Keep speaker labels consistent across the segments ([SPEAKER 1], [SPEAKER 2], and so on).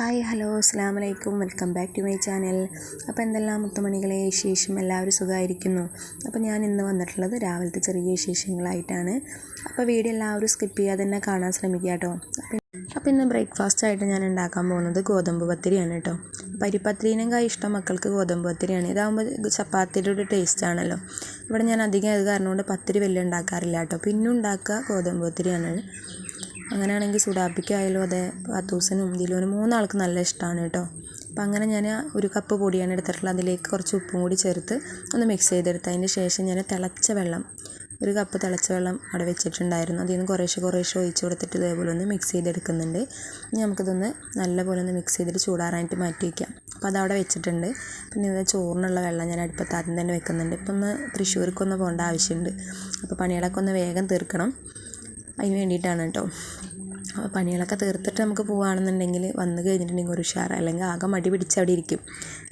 [SPEAKER 1] Hi hello അസ്സാം വലൈക്കും welcome back to my channel. അപ്പോൾ എന്തെല്ലാം മുത്തുമണികളെ വിശേഷം? എല്ലാവരും സുഖമായിരിക്കുന്നു. അപ്പോൾ ഞാൻ ഇന്ന് വന്നിട്ടുള്ളത് രാവിലത്തെ ചെറിയ വിശേഷങ്ങളായിട്ടാണ്. അപ്പോൾ വീഡിയോ എല്ലാവരും സ്കിപ്പ് ചെയ്യാതെ തന്നെ കാണാൻ ശ്രമിക്കുക കേട്ടോ. അപ്പോൾ ഇന്ന് ബ്രേക്ക്ഫാസ്റ്റ് ആയിട്ട് ഞാൻ ഉണ്ടാക്കാൻ പോകുന്നത് ഗോതമ്പ് പത്തിരിയാണ് കേട്ടോ. പരിപ്പത്തിരിനേക്കാൾ ഇഷ്ടം മക്കൾക്ക് ഗോതമ്പ് പത്തിരിയാണ്. ഇതാകുമ്പോൾ ചപ്പാത്തിയുടെ ഒരു ടേസ്റ്റ് ആണല്ലോ. ഇവിടെ ഞാൻ അധികം അത് കാരണം കൊണ്ട് പത്തിരി വലിയ ഉണ്ടാക്കാറില്ല കേട്ടോ. പിന്നെ ഉണ്ടാക്കുക ഗോതമ്പ് പത്തിരിയാണ്. അങ്ങനെയാണെങ്കിൽ സുഡാപ്പിക്കായാലും അതെ പത്തൂസനും ദിലുവിനും മൂന്നാൾക്ക് നല്ല ഇഷ്ടമാണ് കേട്ടോ. അപ്പം അങ്ങനെ ഞാൻ ഒരു കപ്പ് പൊടിയാണ് എടുത്തിട്ടുള്ളത്. അതിലേക്ക് കുറച്ച് ഉപ്പും കൂടി ചേർത്ത് ഒന്ന് മിക്സ് ചെയ്തെടുത്ത് അതിന് ശേഷം ഞാൻ തിളച്ച വെള്ളം ഒരു കപ്പ് തിളച്ച വെള്ളം അവിടെ വെച്ചിട്ടുണ്ടായിരുന്നു. അതിൽ നിന്ന് കുറേശ്ശെ കുറേശ്ശെ ഒഴിച്ച് കൊടുത്തിട്ട് ഇതേപോലെ ഒന്ന് മിക്സ് ചെയ്തെടുക്കുന്നുണ്ട്. ഇനി നമുക്കിതൊന്ന് നല്ലപോലെ ഒന്ന് മിക്സ് ചെയ്തിട്ട് ചൂടാറാനായിട്ട് മാറ്റി വയ്ക്കാം. അപ്പോൾ അതവിടെ വെച്ചിട്ടുണ്ട്. പിന്നെ ഇത് ചോറിനുള്ള വെള്ളം ഞാൻ അടുപ്പത്ത് ആദ്യം തന്നെ വെക്കുന്നുണ്ട്. ഇപ്പം ഒന്ന് തൃശ്ശൂർക്കൊന്ന് പോകേണ്ട ആവശ്യമുണ്ട്. അപ്പോൾ പണികളൊക്കെ ഒന്ന് വേഗം തീർക്കണം. അതിന് വേണ്ടിയിട്ടാണ് കേട്ടോ. അപ്പോൾ പണികളൊക്കെ തീർത്തിട്ട് നമുക്ക് പോവുകയാണെന്നുണ്ടെങ്കിൽ വന്ന് കഴിഞ്ഞിട്ടുണ്ടെങ്കിൽ ഒരു ഉഷാർ അല്ലെങ്കിൽ ആകെ മടി പിടിച്ച് അവിടെ ഇരിക്കും.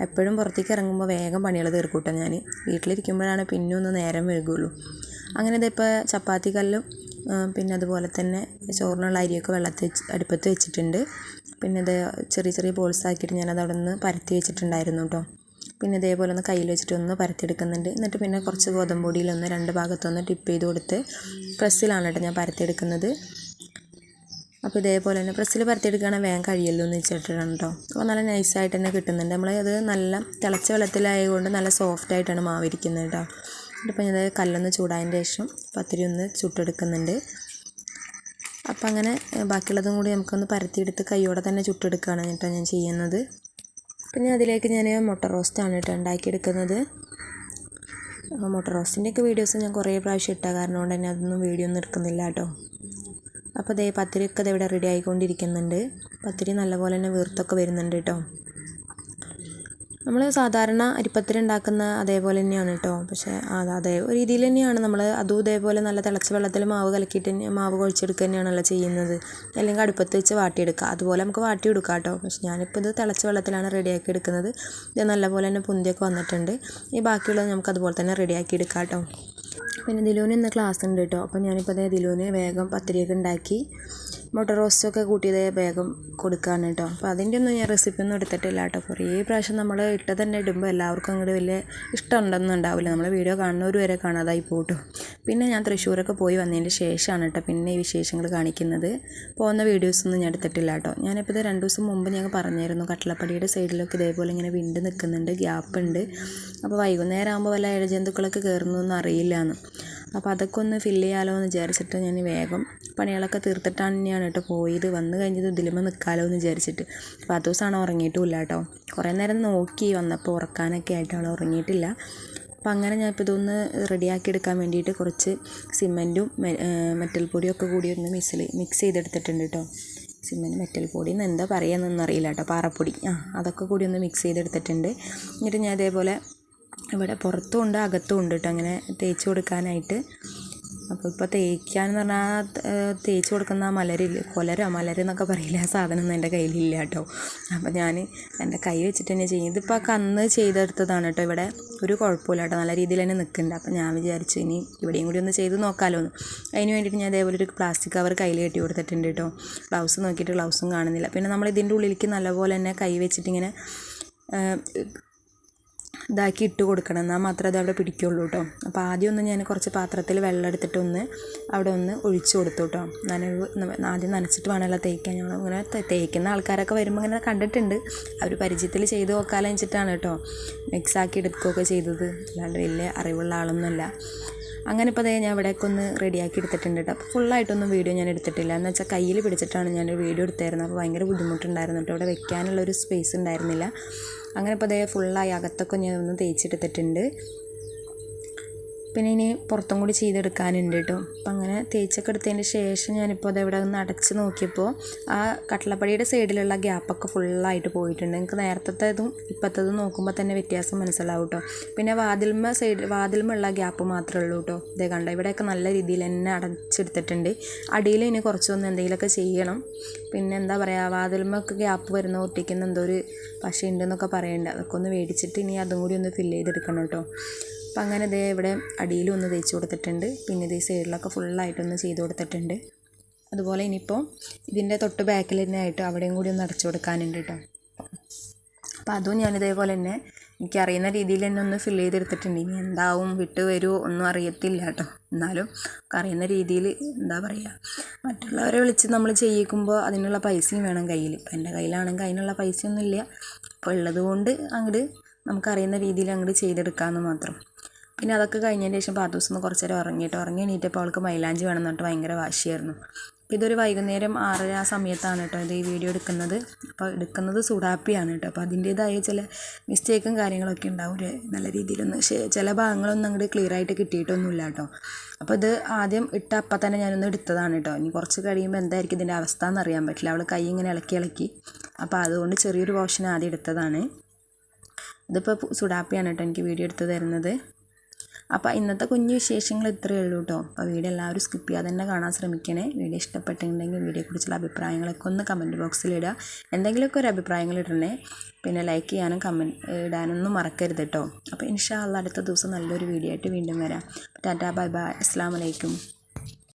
[SPEAKER 1] എപ്പോഴും പുറത്തേക്ക് ഇറങ്ങുമ്പോൾ വേഗം പണികൾ തീർക്കൂട്ടോ ഞാൻ. വീട്ടിലിരിക്കുമ്പോഴാണ് പിന്നെ ഒന്ന് നേരം വൈകുള്ളൂ. അങ്ങനെ ഇതിപ്പോൾ ചപ്പാത്തി കല്ലും പിന്നെ അതുപോലെ തന്നെ ചോറിനുള്ള അരിയൊക്കെ വെള്ളത്തിൽ അടുപ്പത്ത് വെച്ചിട്ടുണ്ട്. പിന്നെ ഇത് ചെറിയ ചെറിയ ബോൾസ് ആക്കിയിട്ട് ഞാനത് അവിടെ നിന്ന് പരത്തി വെച്ചിട്ടുണ്ടായിരുന്നു കേട്ടോ. പിന്നെ ഇതേപോലെ ഒന്ന് കയ്യിൽ വെച്ചിട്ട് ഒന്ന് പരത്തിയെടുക്കുന്നുണ്ട്. എന്നിട്ട് പിന്നെ കുറച്ച് ഗോതമ്പ് പൊടിയിലൊന്ന് രണ്ട് ഭാഗത്തൊന്ന് ടിപ്പ് ചെയ്ത് കൊടുത്ത് പ്രസ്സിലാണ് കേട്ടോ ഞാൻ പരത്തിയെടുക്കുന്നത്. അപ്പോൾ ഇതേപോലെ തന്നെ പ്രസ്സിൽ പരത്തിയെടുക്കുകയാണെങ്കിൽ വേഗം കഴിയല്ലോ എന്ന് വെച്ചിട്ടാണ് കേട്ടോ. അപ്പോൾ നല്ല നൈസായിട്ട് തന്നെ കിട്ടുന്നുണ്ട്. നമ്മൾ അത് നല്ല തിളച്ച വെള്ളത്തിലായതുകൊണ്ട് നല്ല സോഫ്റ്റ് ആയിട്ടാണ് മാവിരിക്കുന്നത് കേട്ടോ. ഇപ്പം ഞാൻ കല്ലൊന്ന് ചൂടായതിന്റെ ശേഷം പത്തിരി ഒന്ന് ചുട്ടെടുക്കുന്നുണ്ട്. അപ്പം അങ്ങനെ ബാക്കിയുള്ളതും കൂടി നമുക്കൊന്ന് പരത്തിയെടുത്ത് കൈയോടെ തന്നെ ചുട്ടെടുക്കുകയാണ് കേട്ടോ ഞാൻ ചെയ്യുന്നത്. പിന്നെ അതിലേക്ക് ഞാൻ മുട്ട റോസ്റ്റാണ് കേട്ടോ ഉണ്ടാക്കിയെടുക്കുന്നത്. മുട്ട റോസ്റ്റിന്റെയൊക്കെ വീഡിയോസ് ഞാൻ കുറേ പ്രാവശ്യം ഇട്ട കാരണം കൊണ്ട് തന്നെ അതൊന്നും വീഡിയോ ഒന്നും എടുക്കുന്നില്ല കേട്ടോ. അപ്പോൾ ദേ പത്തിരിയൊക്കെ ഇവിടെ റെഡി ആയിക്കൊണ്ടിരിക്കുന്നുണ്ട്. പത്തിരി നല്ലപോലെ തന്നെ വീർത്തൊക്കെ വരുന്നുണ്ട് കേട്ടോ. നമ്മൾ സാധാരണ അരിപ്പത്തിരി ഉണ്ടാക്കുന്ന അതേപോലെ തന്നെയാണ് കേട്ടോ. പക്ഷേ അത് അതേ രീതിയിൽ തന്നെയാണ് നമ്മൾ അതും ഇതേപോലെ നല്ല തിളച്ച വെള്ളത്തിൽ മാവ് കലക്കിയിട്ട് തന്നെ മാവ് കുഴച്ചെടുക്കുക തന്നെയാണല്ലോ ചെയ്യുന്നത്. അല്ലെങ്കിൽ അടുപ്പത്ത് വെച്ച് വാട്ടിയെടുക്കുക. അതുപോലെ നമുക്ക് വാട്ടിയെടുക്കാം കേട്ടോ. പക്ഷേ ഞാനിപ്പോൾ ഇത് തിളച്ച വെള്ളത്തിലാണ് റെഡിയാക്കി എടുക്കുന്നത്. ഇത് നല്ലപോലെ തന്നെ പുന്തിയൊക്കെ വന്നിട്ടുണ്ട്. ഈ ബാക്കിയുള്ളത് നമുക്ക് അതുപോലെ തന്നെ റെഡിയാക്കി എടുക്കാം കേട്ടോ. പിന്നെ ദിലൂന് ഇന്ന് ക്ലാസ് ഉണ്ട് കേട്ടോ. അപ്പോൾ ഞാനിപ്പോൾ അതേ ദിലൂന് വേഗം പത്തിരിയൊക്കെ ഉണ്ടാക്കി മുട്ട റോസ്റ്റൊക്കെ കൂട്ടിയത് വേഗം കൊടുക്കുകയാണ് കേട്ടോ അപ്പോൾ അതിന്റെ ഒന്നും ഞാൻ റെസിപ്പി ഒന്നും എടുത്തിട്ടില്ല കേട്ടോ. കുറേ പ്രാവശ്യം നമ്മൾ ഇട്ട് തന്നെ ഇടുമ്പോൾ എല്ലാവർക്കും അങ്ങോട്ട് വലിയ ഇഷ്ടമുണ്ടെന്നും ഉണ്ടാവില്ല. നമ്മൾ വീഡിയോ കാണുന്നവർ വരെ കാണാതായി പോട്ടോ. പിന്നെ ഞാൻ തൃശ്ശൂരൊക്കെ പോയി വന്നതിന് ശേഷമാണ് കേട്ടോ പിന്നെ ഈ വിശേഷങ്ങൾ കാണിക്കുന്നത്. പോകുന്ന വീഡിയോസൊന്നും ഞാൻ എടുത്തിട്ടില്ല കേട്ടോ. ഞാനിപ്പോൾ ഇത് രണ്ട് ദിവസം മുമ്പ് ഞങ്ങൾ പറഞ്ഞായിരുന്നു കട്ടളപ്പടിയുടെ സൈഡിലൊക്കെ ഇതേപോലെ ഇങ്ങനെ വിണ്ട് നിൽക്കുന്നുണ്ട് ഗ്യാപ്പ് ഉണ്ട്. അപ്പോൾ വൈകുന്നേരം ആകുമ്പോൾ വല്ല ഇഴജന്തുക്കളൊക്കെ കയറുന്നൊന്നും അറിയില്ല എന്ന് അപ്പോൾ അതൊക്കെ ഒന്ന് ഫില്ല് ചെയ്യാമല്ലോ എന്ന് വിചാരിച്ചിട്ട് ഞാൻ വേഗം പണികളൊക്കെ തീർത്തിട്ടാണ് തന്നെയാണ് കേട്ടോ പോയത്. വന്നു കഴിഞ്ഞത് ഇതിലുമ്പോൾ നിൽക്കാമല്ലോ എന്ന് വിചാരിച്ചിട്ട്. അപ്പോൾ ആ ദിവസമാണ് ഉറങ്ങിയിട്ടുമില്ല കേട്ടോ. കുറേ നേരം നോക്കി വന്നപ്പോൾ ഉറക്കാനൊക്കെ ആയിട്ടാണ് ഉറങ്ങിയിട്ടില്ല. അപ്പോൾ അങ്ങനെ ഞാൻ ഇപ്പോൾ ഇതൊന്ന് റെഡിയാക്കി എടുക്കാൻ വേണ്ടിയിട്ട് കുറച്ച് സിമന്റും മെറ്റൽ പൊടിയും ഒക്കെ കൂടി ഒന്ന് മിക്സിൽ മിക്സ് ചെയ്തെടുത്തിട്ടുണ്ട് കേട്ടോ. സിമന്റ് മെറ്റൽ പൊടി എന്ന് എന്താ പറയുകയെന്നൊന്നും അറിയില്ല കേട്ടോ. പാറപ്പൊടി. ആ അതൊക്കെ കൂടി ഒന്ന് മിക്സ് ചെയ്തെടുത്തിട്ടുണ്ട്. എന്നിട്ട് ഞാൻ ഇതേപോലെ ഇവിടെ പുറത്തും ഉണ്ട് അകത്തും ഉണ്ട് കേട്ടോ അങ്ങനെ തേച്ച് കൊടുക്കാനായിട്ട്. അപ്പോൾ ഇപ്പോൾ തേക്കാന്ന് പറഞ്ഞാൽ തേച്ച് കൊടുക്കുന്ന ആ മലരില്ല കൊലര മലരെന്നൊക്കെ പറയില്ല ആ സാധനമൊന്നും എന്റെ കയ്യിലില്ല കേട്ടോ അപ്പോൾ ഞാൻ എന്റെ കൈ വെച്ചിട്ട് തന്നെ ചെയ്യും. ഇതിപ്പോൾ ആ കന്ന് ചെയ്തെടുത്തതാണ് കേട്ടോ ഇവിടെ. ഒരു കുഴപ്പമില്ല കേട്ടോ നല്ല രീതിയിൽ തന്നെ നിൽക്കുന്നുണ്ട് അപ്പോൾ ഞാൻ വിചാരിച്ചു ഇനി ഇവിടെയും കൂടി ഒന്ന് ചെയ്ത് നോക്കാമല്ലോ എന്ന് അതിന് വേണ്ടിയിട്ട് ഞാൻ അതേപോലെ ഒരു പ്ലാസ്റ്റിക് കവർ കയ്യിൽ കെട്ടി കൊടുത്തിട്ടുണ്ട് കേട്ടോ ഗ്ലൗസ് നോക്കിയിട്ട് ഗ്ലൗസും കാണുന്നില്ല. പിന്നെ നമ്മൾ ഇതിന്റെ ഉള്ളിലേക്ക് നല്ലപോലെ തന്നെ കൈ വെച്ചിട്ടിങ്ങനെ ഇതാക്കി ഇട്ട് കൊടുക്കണം. എന്നാൽ മാത്രമേ അത് അവിടെ പിടിക്കുള്ളൂ കേട്ടോ അപ്പോൾ ആദ്യം ഒന്ന് ഞാൻ കുറച്ച് പാത്രത്തിൽ വെള്ളം എടുത്തിട്ട് ഒന്ന് അവിടെ ഒന്ന് ഒഴിച്ചു കൊടുത്തു കേട്ടോ നനവ് ആദ്യം നനച്ചിട്ട് വേണമല്ലോ തേക്കാൻ. ഞങ്ങൾ അങ്ങനെ തേക്കുന്ന ആൾക്കാരൊക്കെ വരുമ്പോൾ ഇങ്ങനെ കണ്ടിട്ടുണ്ട്. അവർ പരിചയത്തിൽ ചെയ്ത് നോക്കാമെന്ന് വെച്ചിട്ടാണ് കേട്ടോ മിക്സാക്കി എടുക്കുകയൊക്കെ ചെയ്തത്. അല്ലാണ്ട് വലിയ അറിവുള്ള ആളൊന്നുമല്ല. അങ്ങനെ ഇപ്പോൾ ഞാൻ ഇവിടേക്ക് ഒന്ന് റെഡിയാക്കി എടുത്തിട്ടുണ്ട് കേട്ടോ അപ്പോൾ ഫുള്ളായിട്ടൊന്നും വീഡിയോ ഞാൻ എടുത്തിട്ടില്ല. എന്ന് വെച്ചാൽ കയ്യിൽ പിടിച്ചിട്ടാണ് ഞാൻ വീഡിയോ എടുത്തായിരുന്നത്. അപ്പോൾ ഭയങ്കര ബുദ്ധിമുട്ടുണ്ടായിരുന്നു കേട്ടോ അവിടെ വെക്കാനുള്ളൊരു സ്പേസ് ഉണ്ടായിരുന്നില്ല. അങ്ങനെ ഇപ്പോൾ അതേ ഫുള്ളായി അകത്തൊക്കെ ഞാൻ ഒന്ന് തേച്ചെടുത്തിട്ടുണ്ട് പിന്നെ ഇനി പുറത്തും കൂടി ചെയ്തെടുക്കാനുണ്ട് കേട്ടോ. അപ്പം അങ്ങനെ തേച്ചൊക്കെ എടുത്തതിന് ശേഷം ഞാനിപ്പോൾ അതെവിടെ ഒന്ന് അടച്ച് നോക്കിയപ്പോൾ ആ കട്ടളപ്പടിയുടെ സൈഡിലുള്ള ഗ്യാപ്പൊക്കെ ഫുള്ളായിട്ട് പോയിട്ടുണ്ട്. നിങ്ങൾക്ക് നേരത്തേതും ഇപ്പോഴത്തേതും നോക്കുമ്പോൾ തന്നെ വ്യത്യാസം മനസ്സിലാവും കേട്ടോ. പിന്നെ വാതിൽമ സൈഡ് വാതിൽമുള്ള ഗ്യാപ്പ് മാത്രമേ ഉള്ളൂ കേട്ടോ. ഇതേ കണ്ടോ ഇവിടെയൊക്കെ നല്ല രീതിയിൽ തന്നെ അടച്ചെടുത്തിട്ടുണ്ട്. അടിയിൽ ഇനി കുറച്ചൊന്ന് എന്തെങ്കിലുമൊക്കെ ചെയ്യണം. പിന്നെ എന്താ പറയുക വാതിൽമൊക്കെ ഗ്യാപ്പ് വരുന്ന ഒട്ടിക്കുന്ന എന്തോ ഒരു പശ ഉണ്ടെന്നൊക്കെ പറയുന്നുണ്ട് അതൊക്കെ ഒന്ന് മേടിച്ചിട്ട് ഇനി അതും കൂടി ഒന്ന് ഫില്ല് ചെയ്തെടുക്കണം കേട്ടോ. അപ്പം അങ്ങനെ ഇതേ ഇവിടെ അടിയിലും ഒന്ന് തേച്ച് കൊടുത്തിട്ടുണ്ട്. പിന്നെ ഇതേ സൈഡിലൊക്കെ ഫുള്ളായിട്ടൊന്ന് ചെയ്ത് കൊടുത്തിട്ടുണ്ട്. അതുപോലെ ഇനിയിപ്പോൾ ഇതിന്റെ തൊട്ട് ബാക്കിൽ തന്നെ ആയിട്ട് അവിടെയും കൂടി ഒന്ന് അടച്ചു കൊടുക്കാനുണ്ട് കേട്ടോ. അപ്പോൾ അതും ഞാൻ ഇതേപോലെ തന്നെ എനിക്കറിയുന്ന രീതിയിൽ തന്നെ ഒന്ന് ഫില്ല് ചെയ്തെടുത്തിട്ടുണ്ട്. ഇനി എന്താവും വിട്ട് വരുമോ ഒന്നും അറിയത്തില്ല കേട്ടോ. എന്നാലും അറിയുന്ന രീതിയിൽ എന്താ പറയുക മറ്റുള്ളവരെ വിളിച്ച് നമ്മൾ ചെയ്യിക്കുമ്പോൾ അതിനുള്ള പൈസയും വേണം കയ്യിൽ. ഇപ്പം എന്റെ കയ്യിലാണെങ്കിൽ അതിനുള്ള പൈസയൊന്നും ഇല്ല അപ്പോൾ ഉള്ളത് കൊണ്ട് അങ്ങോട്ട് നമുക്കറിയുന്ന രീതിയിൽ അങ്ങോട്ട് ചെയ്തെടുക്കാമെന്ന് മാത്രം. പിന്നെ അതൊക്കെ കഴിഞ്ഞതിന് ശേഷം പാത്തൂസ് ഒന്ന് കുറച്ച് നേരം ഉറങ്ങിയിട്ട് ഉറങ്ങി എണീറ്റപ്പോൾ അവൾക്ക് മൈലാഞ്ചി വേണം എന്നിട്ട് ഭയങ്കര വാശിയായിരുന്നു. അപ്പോൾ ഇതൊരു വൈകുന്നേരം ആറര ആ സമയത്താണ് കേട്ടോ ഇത് ഈ വീഡിയോ എടുക്കുന്നത്. അപ്പോൾ എടുക്കുന്നത് സുഡാപ്പിയാണ് കേട്ടോ. അപ്പോൾ അതിന്റേതായ ചില മിസ്റ്റേക്കും കാര്യങ്ങളൊക്കെ ഉണ്ടാവും. നല്ല രീതിയിലൊന്ന് ചില ഭാഗങ്ങളൊന്നും അങ്ങോട്ട് ക്ലിയർ ആയിട്ട് കിട്ടിയിട്ടൊന്നുമില്ല കേട്ടോ. അപ്പോൾ ഇത് ആദ്യം ഇട്ട അപ്പം തന്നെ ഞാനൊന്ന് എടുത്തതാണ് കേട്ടോ. ഇനി കുറച്ച് കഴിയുമ്പോൾ എന്തായിരിക്കും ഇതിന്റെ അവസ്ഥ എന്ന് അറിയാൻ പറ്റില്ല. അവൾ കൈ ഇങ്ങനെ ഇളക്കി ഇളക്കി. അപ്പോൾ അതുകൊണ്ട് ചെറിയൊരു പോർഷൻ ആദ്യം എടുത്തതാണ്. ഇതിപ്പോൾ സുഡാപ്പിയാണ് കേട്ടോ എനിക്ക് വീഡിയോ എടുത്ത് തരുന്നത്. അപ്പോൾ ഇന്നത്തെ കുഞ്ഞു വിശേഷങ്ങൾ ഇത്രയേ ഉള്ളൂ കേട്ടോ അപ്പോൾ വീഡിയോ എല്ലാവരും സ്കിപ്പ് ചെയ്യാതെ തന്നെ കാണാൻ ശ്രമിക്കണേ. വീഡിയോ ഇഷ്ടപ്പെട്ടിട്ടുണ്ടെങ്കിൽ വീഡിയോയെക്കുറിച്ചുള്ള അഭിപ്രായങ്ങളൊക്കെ ഒന്ന് കമന്റ് ബോക്സിൽ ഇടുക. എന്തെങ്കിലുമൊക്കെ ഒരു അഭിപ്രായങ്ങൾ ഇടണേ പിന്നെ ലൈക്ക് ചെയ്യാനും കമന്റ് ഇടാനൊന്നും മറക്കരുത് കേട്ടോ അപ്പോൾ ഇൻഷാ അള്ളാ അടുത്ത ദിവസം നല്ലൊരു വീഡിയോ ആയിട്ട് വീണ്ടും വരാം. Tata bye bye. അസ്സാം വലൈക്കും